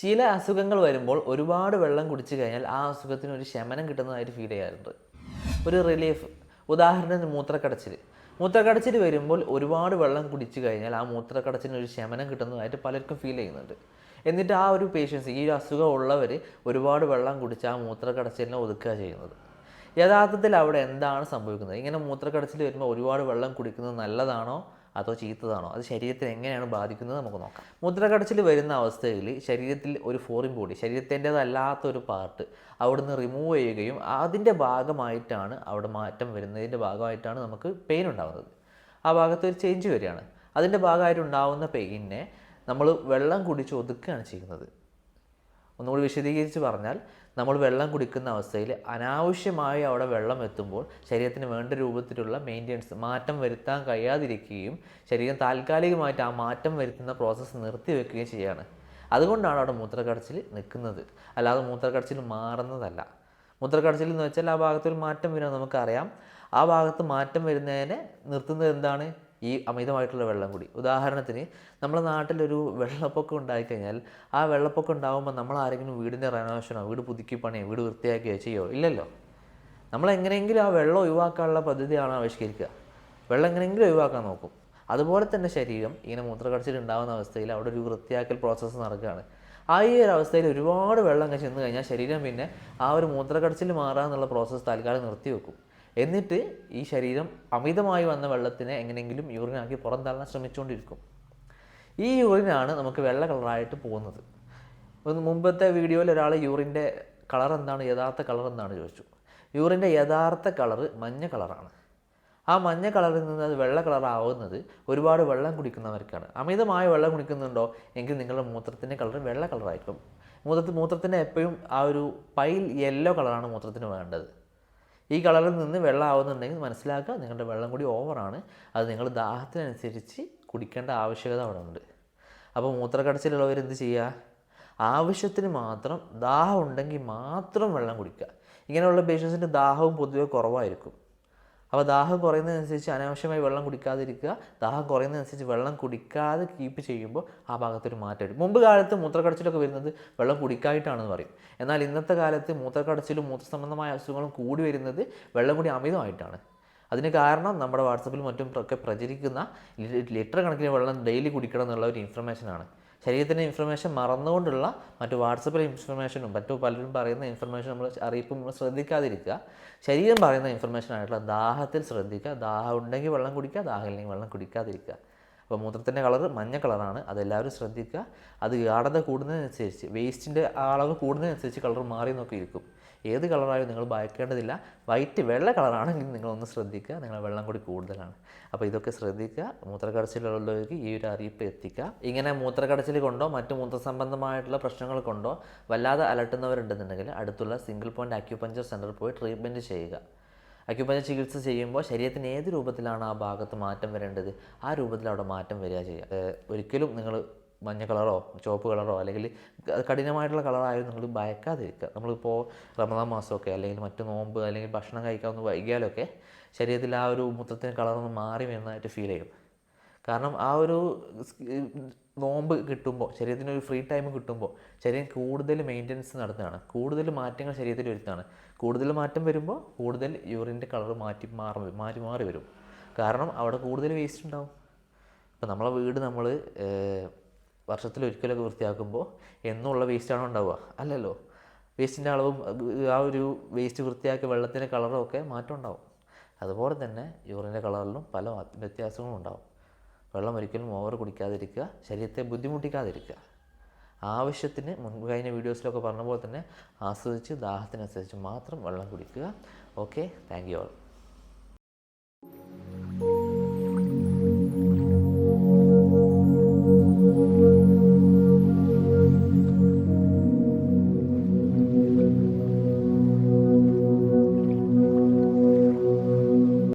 ചില അസുഖങ്ങൾ വരുമ്പോൾ ഒരുപാട് വെള്ളം കുടിച്ചു കഴിഞ്ഞാൽ ആ അസുഖത്തിന് ഒരു ശമനം കിട്ടുന്നതായിട്ട് ഫീൽ ചെയ്യാറുണ്ട്. ഒരു റിലീഫ് ഉദാഹരണത്തിന് മൂത്രക്കടച്ചിൽ മൂത്രക്കടച്ചിൽ വരുമ്പോൾ ഒരുപാട് വെള്ളം കുടിച്ചു കഴിഞ്ഞാൽ ആ മൂത്രക്കടച്ചിന് ഒരു ശമനം കിട്ടുന്നതായിട്ട് പലർക്കും ഫീൽ ചെയ്യുന്നുണ്ട്. എന്നിട്ട് ആ ഒരു പേഷ്യൻസ് ഈ ഒരു അസുഖം ഉള്ളവർ ഒരുപാട് വെള്ളം കുടിച്ച് ആ മൂത്രക്കടച്ചിലിനെ ഒതുക്കുക ചെയ്യുന്നത്. യഥാർത്ഥത്തിൽ അവിടെ എന്താണ് സംഭവിക്കുന്നത്? ഇങ്ങനെ മൂത്രക്കടച്ചിൽ വരുമ്പോൾ ഒരുപാട് വെള്ളം കുടിക്കുന്നത് നല്ലതാണോ? അതോ ചീത്തതാണോ? അത് ശരീരത്തെ എങ്ങനെയാണ് ബാധിക്കുന്നത് നമുക്ക് നോക്കാം. മുദ്രകടച്ചിൽ വരുന്ന അവസ്ഥയിൽ ശരീരത്തിൽ ഒരു ഫോറിൻ ബോഡി ശരീരത്തിന്റെതല്ലാത്ത ഒരു പാർട്ട് അവിടുന്ന് റിമൂവ് ചെയ്യുകയും അതിന്റെ ഭാഗമായിട്ടാണ് അവിടെ മാറ്റം വരുന്നതിന്റെ ഭാഗമായിട്ടാണ് നമുക്ക് പെയിൻ ഉണ്ടാകുന്നത് ആ ഭാഗത്ത് ഒരു ചേഞ്ച് വരികയാണ്. അതിന്റെ ഭാഗമായിട്ട് ഉണ്ടാകുന്ന പെയിനെ നമ്മൾ വെള്ളം കുടിച്ച് ഒതുക്കുകയാണ് ചെയ്യുന്നത്. ഒന്നുകൂടി വിശദീകരിച്ച് പറഞ്ഞാൽ നമ്മൾ വെള്ളം കുടിക്കുന്ന അവസ്ഥയിൽ അനാവശ്യമായി അവിടെ വെള്ളം എത്തുമ്പോൾ ശരീരത്തിന് വേണ്ട രൂപത്തിലുള്ള മെയിന്റെനൻസ് മാറ്റം വരുത്താൻ കഴിയാതിരിക്കുകയും ശരീരം താൽക്കാലികമായിട്ട് ആ മാറ്റം വരുത്തുന്ന പ്രോസസ്സ് നിർത്തിവെക്കുകയും ചെയ്യുകയാണ്. അതുകൊണ്ടാണ് അവിടെ മൂത്രക്കടച്ചിൽ നിൽക്കുന്നത്. അല്ലാതെ മൂത്രക്കടച്ചിൽ മാറുന്നതല്ല. മൂത്രക്കടച്ചിൽ എന്ന് വെച്ചാൽ ആ ഭാഗത്തൊരു മാറ്റം വരുമെന്ന് നമുക്കറിയാം. ആ ഭാഗത്ത് മാറ്റം വരുന്നതിനെ നിർത്തുന്നത് എന്താണ്? ഈ അമിതമായിട്ടുള്ള വെള്ളം കൂടി. ഉദാഹരണത്തിന് നമ്മുടെ നാട്ടിലൊരു വെള്ളപ്പൊക്കം ഉണ്ടായിക്കഴിഞ്ഞാൽ ആ വെള്ളപ്പൊക്കം ഉണ്ടാകുമ്പോൾ നമ്മൾ ആരെങ്കിലും വീടിന്റെ റെനോവേഷനോ വീട് പുതുക്കി പണിയോ വീട് വൃത്തിയാക്കുകയോ ചെയ്യോ? ഇല്ലല്ലോ. നമ്മൾ എങ്ങനെയെങ്കിലും ആ വെള്ളം ഒഴിവാക്കാനുള്ള പദ്ധതിയാണ് ആവിഷ്കരിക്കുക? വെള്ളം എങ്ങനെയെങ്കിലും ഒഴിവാക്കാൻ നോക്കും. അതുപോലെ തന്നെ ശരീരം ഇങ്ങനെ മൂത്രക്കടച്ചിൽ ഉണ്ടാകുന്ന അവസ്ഥയിൽ അവിടെ ഒരു വൃത്തിയാക്കൽ പ്രോസസ്സ് നടക്കുകയാണ്. ആ ഈ ഒരു അവസ്ഥയിൽ ഒരുപാട് വെള്ളം ചെന്ന് കഴിഞ്ഞാൽ ശരീരം പിന്നെ ആ ഒരു മൂത്രക്കടച്ചിൽ മാറുക എന്നുള്ള പ്രോസസ്സ് താൽക്കാലം നിർത്തിവെക്കും. എന്നിട്ട് ഈ ശരീരം അമിതമായി വന്ന വെള്ളത്തിനെ എങ്ങനെയെങ്കിലും യൂറിനാക്കി പുറന്തള്ളാൻ ശ്രമിച്ചുകൊണ്ടിരിക്കും. ഈ യൂറിനാണ് നമുക്ക് വെള്ള കളറായിട്ട് പോകുന്നത്. മുമ്പത്തെ വീഡിയോയിൽ ഒരാൾ യൂറിന്റെ കളർ എന്താണ് യഥാർത്ഥ കളർ എന്നാണ് ചോദിച്ചു. യൂറിന്റെ യഥാർത്ഥ കളർ മഞ്ഞ കളറാണ് ആ മഞ്ഞ കളറിൽ നിന്ന് അത് വെള്ള കളറാവുന്നത് ഒരുപാട് വെള്ളം കുടിക്കുന്നവർക്കാണ്. അമിതമായ വെള്ളം കുടിക്കുന്നുണ്ടോ? എങ്കിൽ നിങ്ങളുടെ മൂത്രത്തിന്റെ കളർ വെള്ള കളറായിരിക്കും മൂത്രത്തിൽ മൂത്രത്തിന്റെ എപ്പോഴും ആ ഒരു പൈൽ യെല്ലോ കളറാണ് മൂത്രത്തിന് വേണ്ടത്. ഈ കളറിൽ നിന്ന് വെള്ളം ആവുന്നുണ്ടെങ്കിൽ മനസ്സിലാക്കുക നിങ്ങളുടെ വെള്ളം കൂടി ഓവറാണ് അത് നിങ്ങൾ ദാഹത്തിനനുസരിച്ച് കുടിക്കേണ്ട ആവശ്യകത അവിടെ ഉണ്ട്. അപ്പോൾ മൂത്രക്കടച്ചിലുള്ളവർ എന്ത് ചെയ്യുക? ആവശ്യത്തിന് മാത്രം ദാഹം ഉണ്ടെങ്കിൽ മാത്രം വെള്ളം കുടിക്കുക. ഇങ്ങനെയുള്ള പേഷ്യൻസിന്റെ ദാഹവും പൊതുവെ കുറവായിരിക്കും. അപ്പോൾ ദാഹം കുറയുന്നതനുസരിച്ച് അനാവശ്യമായി വെള്ളം കുടിക്കാതിരിക്കുക. ദാഹം കുറയുന്നതനുസരിച്ച് വെള്ളം കുടിക്കാതെ കീപ്പ് ചെയ്യുമ്പോൾ ആ ഭാഗത്തൊരു മാറ്റം വരും. മുമ്പ് കാലത്ത് മൂത്രക്കടച്ചിലൊക്കെ വരുന്നത് വെള്ളം കുടിക്കായിട്ടാണെന്ന് പറയും. എന്നാൽ ഇന്നത്തെ കാലത്ത് മൂത്രക്കടച്ചിലും മൂത്രസംബന്ധമായ അസുഖങ്ങളും കൂടി വരുന്നത് വെള്ളം കൂടി അമിതമായിട്ടാണ്. അതിന് കാരണം നമ്മുടെ വാട്സപ്പിൽ മറ്റും ഒക്കെ പ്രചരിക്കുന്ന ലിറ്റർ കണക്കിന് വെള്ളം ഡെയിലി കുടിക്കണം എന്നുള്ള ഒരു ഇൻഫർമേഷനാണ് ശരീരത്തിന്റെ ഇൻഫർമേഷൻ മറന്നുകൊണ്ടുള്ള മറ്റു വാട്സപ്പിലെ ഇൻഫർമേഷനും മറ്റു പലരും പറയുന്ന ഇൻഫർമേഷൻ നമ്മൾ അറിയിപ്പ് നമ്മൾ ശ്രദ്ധിക്കാതിരിക്കുക. ശരീരം പറയുന്ന ഇൻഫർമേഷൻ ആയിട്ടുള്ള ദാഹത്തിൽ ശ്രദ്ധിക്കുക. ദാഹം ഉണ്ടെങ്കിൽ വെള്ളം കുടിക്കുക ദാഹം ഇല്ലെങ്കിൽ വെള്ളം കുടിക്കാതിരിക്കുക. അപ്പോൾ മൂത്രത്തിന്റെ കളർ മഞ്ഞ കളറാണ്. അതെല്ലാവരും ശ്രദ്ധിക്കുക. അത് ഗാഠത കൂടുന്നതിനനുസരിച്ച് വേസ്റ്റിന്റെ അളവ് കൂടുന്നതിനനുസരിച്ച് കളർ മാറി നോക്കി ഇരിക്കും. ഏത് കളറായാലും നിങ്ങൾ ഭയക്കേണ്ടതില്ല. വൈറ്റ് വെള്ള കളറാണെങ്കിൽ നിങ്ങളൊന്ന് ശ്രദ്ധിക്കുക. നിങ്ങളുടെ വെള്ളം കൂടി കൂടുതലാണ്. അപ്പോൾ ഇതൊക്കെ ശ്രദ്ധിക്കുക. മൂത്രക്കടച്ചിലുള്ളവർക്ക് ഈ ഒരു അറിയിപ്പ് എത്തിക്കുക. ഇങ്ങനെ മൂത്രക്കടച്ചിൽ കൊണ്ടോ മറ്റു മൂത്രസംബന്ധമായിട്ടുള്ള പ്രശ്നങ്ങൾ കൊണ്ടോ വല്ലാതെ അലട്ടുന്നവരുണ്ടെന്നുണ്ടെങ്കിൽ അടുത്തുള്ള സിംഗിൾ പോയിന്റ് അക്യുപഞ്ചർ സെന്ററിൽ പോയി ട്രീറ്റ്മെന്റ് ചെയ്യുക. അക്യുപഞ്ചർ ചികിത്സ ചെയ്യുമ്പോൾ ശരീരത്തിന് ഏത് രൂപത്തിലാണ് ആ ഭാഗത്ത് മാറ്റം വരേണ്ടത്? ആ രൂപത്തിൽ അവിടെ മാറ്റം വരിക ചെയ്യുക. ഒരിക്കലും നിങ്ങൾ മഞ്ഞ കളറോ ചുവപ്പ് കളറോ അല്ലെങ്കിൽ കഠിനമായിട്ടുള്ള കളറായാലും നിങ്ങൾ ഭയക്കാതിരിക്കുക. നമ്മളിപ്പോൾ റമദാൻ മാസമൊക്കെ അല്ലെങ്കിൽ മറ്റു നോമ്പ് അല്ലെങ്കിൽ ഭക്ഷണം കഴിക്കാവുന്ന വൈകിയാലൊക്കെ ശരീരത്തിൽ ആ ഒരു മുത്തത്തിന് കളറൊന്ന് മാറി വരുന്നതായിട്ട് ഫീൽ ചെയ്യും. കാരണം ആ ഒരു നോമ്പ് കിട്ടുമ്പോൾ ശരീരത്തിന് ഒരു ഫ്രീ ടൈം കിട്ടുമ്പോൾ ശരീരം കൂടുതൽ മെയിന്റനൻസ് നടത്തുകയാണ് കൂടുതൽ മാറ്റങ്ങൾ ശരീരത്തിൽ വരുത്താണ് കൂടുതൽ മാറ്റം വരുമ്പോൾ കൂടുതൽ യൂറിന്റെ കളർ മാറ്റി മാറി മാറി മാറി വരും. കാരണം അവിടെ കൂടുതൽ വേസ്റ്റ് ഉണ്ടാവും. ഇപ്പം നമ്മളെ വീട് നമ്മൾ വർഷത്തിൽ ഒരിക്കലൊക്കെ വൃത്തിയാക്കുമ്പോൾ എന്നുള്ള വേസ്റ്റാണോ ഉണ്ടാവുക? അല്ലല്ലോ. വേസ്റ്റിന്റെ അളവും ആ ഒരു വേസ്റ്റ് വൃത്തിയാക്കിയ വെള്ളത്തിന്റെ കളറും ഒക്കെ മാറ്റം ഉണ്ടാവും. അതുപോലെ തന്നെ യൂറിന്റെ കളറിലും പല വ്യത്യാസങ്ങളും ഉണ്ടാവും. വെള്ളം ഒരിക്കലും ഓവർ കുടിക്കാതിരിക്കുക ശരീരത്തെ ബുദ്ധിമുട്ടിക്കാതിരിക്കുക. ആവശ്യത്തിന് മുൻപ് കഴിഞ്ഞ വീഡിയോസിലൊക്കെ പറഞ്ഞ പോലെ തന്നെ ആസ്വദിച്ച് ദാഹത്തിനനുസരിച്ച് മാത്രം വെള്ളം കുടിക്കുക. Okay thank you all